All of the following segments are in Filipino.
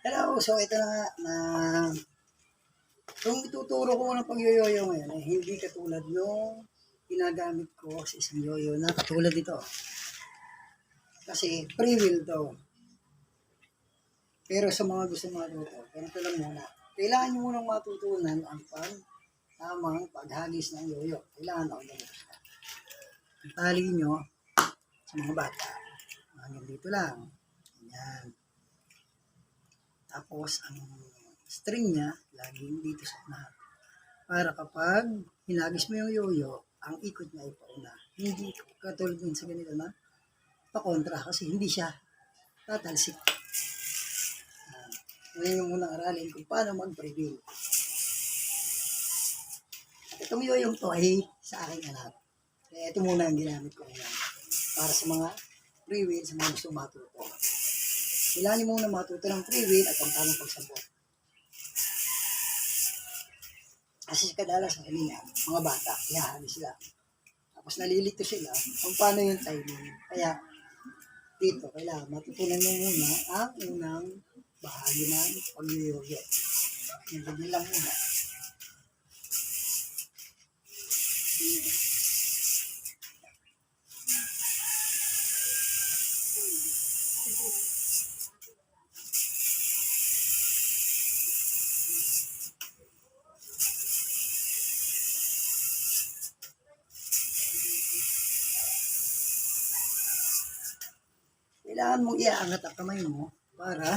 Hello, so ito na nga na kung ituturo ko ng pag-yoyo ngayon, eh, hindi katulad nung ginagamit ko sa isang yoyo na katulad ito. Kasi free will to. Pero sa mga gusto matuto, ganito lang muna. Kailangan nyo munang matutunan ang pag tamang paghagis ng yoyo. Kailangan ako ganito siya. Ang tali nyo sa mga bata. Hanggang dito lang. Ayan. Tapos, ang string niya, laging dito sa unahan. Para kapag hinagis mo yung yoyo, ang ikot niya ay pauna. Hindi katulad din sa ganito na pakontra kasi hindi siya tatalsik. Uh, ngayon yung munang aralin kung paano mag-prevail. Itong yoyong to ay sa aking anak. Kaya ito muna ang ginamit ko ngayon. Para sa mga free will, sa mga gusto matuto. Kailangan mo muna matuto ng free will at ang tamang pagsabot. Kasi kadalas sa mga bata, ihahali sila. Tapos nalilito sila kung paano yung timing. Kaya dito, kailangan matutunan mo muna ang unang bahagi ng pag-yoyo. Yung ganyan lang muna. Kailangan mong iaangat ang kamay mo para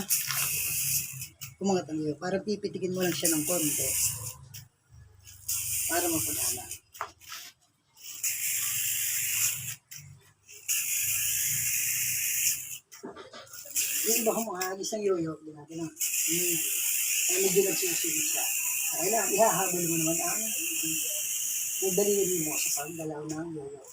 kumangat ang iyo. Para pipitikin mo lang siya ng konti. Para mapagana. Yung iba kung makahagis ng yoyo, hindi natin ang hmm, ay medyo nagsusunod siya. Kailangan ihahabol mo naman ang yung daliri mo sa pagdalaw ng yoyo.